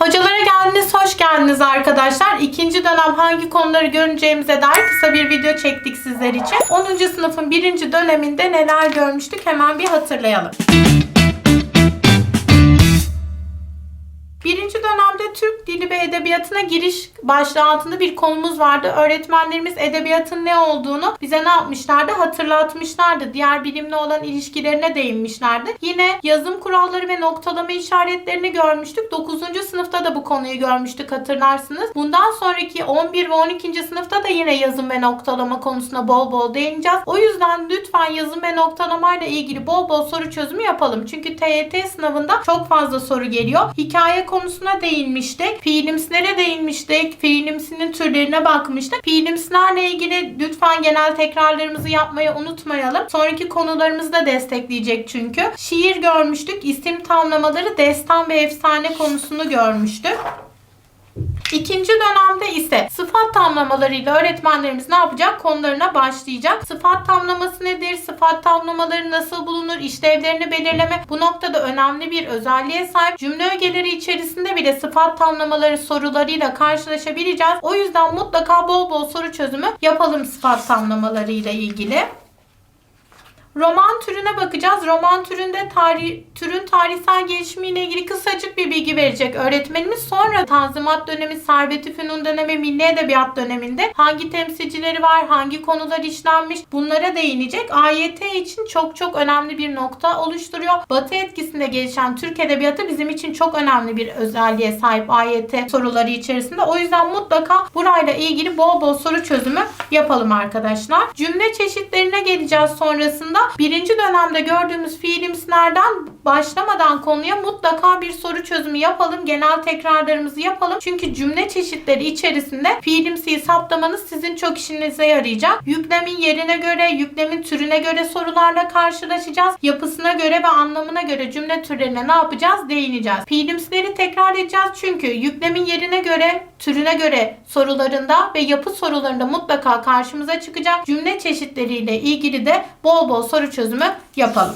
Hocalara geldiniz, hoş geldiniz arkadaşlar. İkinci dönem hangi konuları göreceğimize dair kısa bir video çektik sizler için. 10. sınıfın birinci döneminde neler görmüştük hemen bir hatırlayalım. Birinci dönemde Türk Dili ve Edebiyatı'na giriş başlığı altında bir konumuz vardı. Öğretmenlerimiz edebiyatın ne olduğunu bize ne yapmışlardı? Hatırlatmışlardı. Diğer bilimle olan ilişkilerine değinmişlerdi. Yine yazım kuralları ve noktalama işaretlerini görmüştük. 9. sınıfta da bu konuyu görmüştük hatırlarsınız. Bundan sonraki 11 ve 12. sınıfta da yine yazım ve noktalama konusuna bol bol değineceğiz. O yüzden lütfen yazım ve noktalamayla ilgili bol bol soru çözümü yapalım. Çünkü TYT sınavında çok fazla soru geliyor. Hikaye konusuna değinmiştik. Fiilimsilere değinmiştik. Fiilimsinin türlerine bakmıştık. Fiilimsilerle ilgili lütfen genel tekrarlarımızı yapmayı unutmayalım. Sonraki konularımızı da destekleyecek çünkü. Şiir görmüştük. İsim tamlamaları, destan ve efsane konusunu görmüştük. İkinci dönemde ise sıfat tamlamalarıyla öğretmenlerimiz ne yapacak? Konularına başlayacak. Sıfat tamlaması nedir? Sıfat tamlamaları nasıl bulunur? İşlevlerini belirleme. Bu noktada önemli bir özelliğe sahip. Cümle ögeleri içerisinde bile sıfat tamlamaları sorularıyla karşılaşabileceğiz. O yüzden mutlaka bol bol soru çözümü yapalım sıfat tamlamalarıyla ilgili. Roman türüne bakacağız. Roman türünde tarih, türün tarihsel gelişimiyle ilgili kısacık bir bilgi verecek öğretmenimiz. Sonra Tanzimat dönemi, Servet-i Fünun dönemi, Milli Edebiyat döneminde hangi temsilcileri var, hangi konular işlenmiş bunlara değinecek. AYT için çok çok önemli bir nokta oluşturuyor. Batı etkisinde gelişen Türk Edebiyatı bizim için çok önemli bir özelliğe sahip AYT soruları içerisinde. O yüzden mutlaka burayla ilgili bol bol soru çözümü yapalım arkadaşlar. Cümle çeşitlerine geleceğiz sonrasında. Birinci dönemde gördüğümüz fiilimsilerden başlamadan konuya mutlaka bir soru çözümü yapalım. Genel tekrarlarımızı yapalım. Çünkü cümle çeşitleri içerisinde fiilimsiyi saptamanız sizin çok işinize yarayacak. Yüklemin yerine göre, yüklemin türüne göre sorularla karşılaşacağız. Yapısına göre ve anlamına göre cümle türlerine ne yapacağız? Değineceğiz. Fiilimsileri tekrar edeceğiz çünkü yüklemin yerine göre, türüne göre sorularında ve yapı sorularında mutlaka karşımıza çıkacak. Cümle çeşitleriyle ilgili de bol bol soru çözümü yapalım.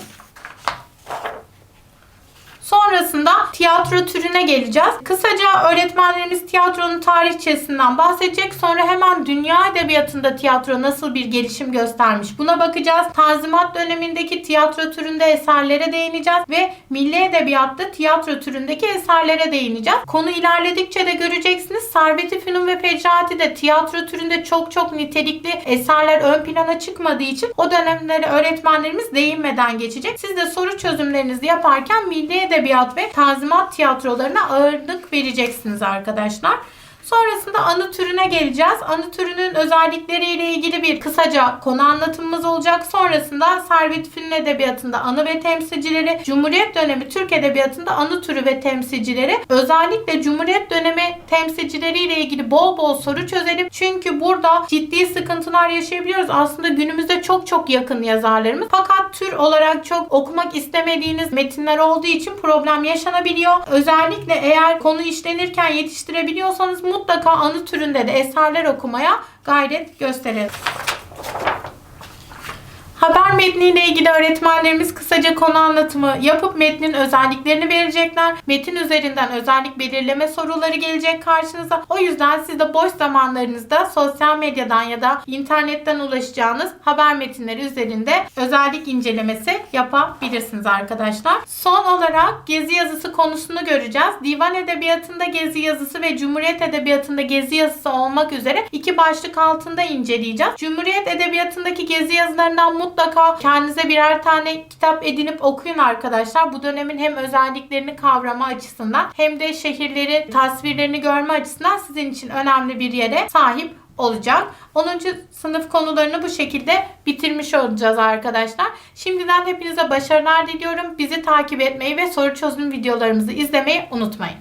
Sonrasında tiyatro türüne geleceğiz. Kısaca öğretmenlerimiz tiyatronun tarihçesinden bahsedecek. Sonra hemen dünya edebiyatında tiyatro nasıl bir gelişim göstermiş buna bakacağız. Tanzimat dönemindeki tiyatro türünde eserlere değineceğiz ve milli edebiyatta tiyatro türündeki eserlere değineceğiz. Konu ilerledikçe de göreceksiniz. Servet-i Fünun ve Fecrati de tiyatro türünde çok çok nitelikli eserler ön plana çıkmadığı için o dönemlere öğretmenlerimiz değinmeden geçecek. Siz de soru çözümlerinizi yaparken milli edebiyat ve tanzimat tiyatrolarına ağırlık vereceksiniz arkadaşlar. Sonrasında anı türüne geleceğiz. Anı türünün özellikleriyle ilgili bir kısaca konu anlatımımız olacak. Sonrasında Servet Fünun Edebiyatı'nda anı ve temsilcileri, Cumhuriyet dönemi Türk Edebiyatı'nda anı türü ve temsilcileri, özellikle Cumhuriyet dönemi temsilcileriyle ilgili bol bol soru çözelim. Çünkü burada ciddi sıkıntılar yaşayabiliyoruz. Aslında günümüzde çok çok yakın yazarlarımız. Fakat tür olarak çok okumak istemediğiniz metinler olduğu için problem yaşanabiliyor. Özellikle eğer konu işlenirken yetiştirebiliyorsanız mutlaka anı türünde de eserler okumaya gayret gösterin. Haber metniyle ilgili öğretmenlerimiz kısaca konu anlatımı yapıp metnin özelliklerini verecekler. Metin üzerinden özellik belirleme soruları gelecek karşınıza. O yüzden siz de boş zamanlarınızda sosyal medyadan ya da internetten ulaşacağınız haber metinleri üzerinde özellik incelemesi yapabilirsiniz arkadaşlar. Son olarak gezi yazısı konusunu göreceğiz. Divan edebiyatında gezi yazısı ve Cumhuriyet edebiyatında gezi yazısı olmak üzere iki başlık altında inceleyeceğiz. Cumhuriyet edebiyatındaki gezi yazılarından mutlaka kendinize birer tane kitap edinip okuyun arkadaşlar. Bu dönemin hem özelliklerini kavrama açısından hem de şehirlerin tasvirlerini görme açısından sizin için önemli bir yere sahip olacak. 10. sınıf konularını bu şekilde bitirmiş olacağız arkadaşlar. Şimdiden hepinize başarılar diliyorum. Bizi takip etmeyi ve soru çözüm videolarımızı izlemeyi unutmayın.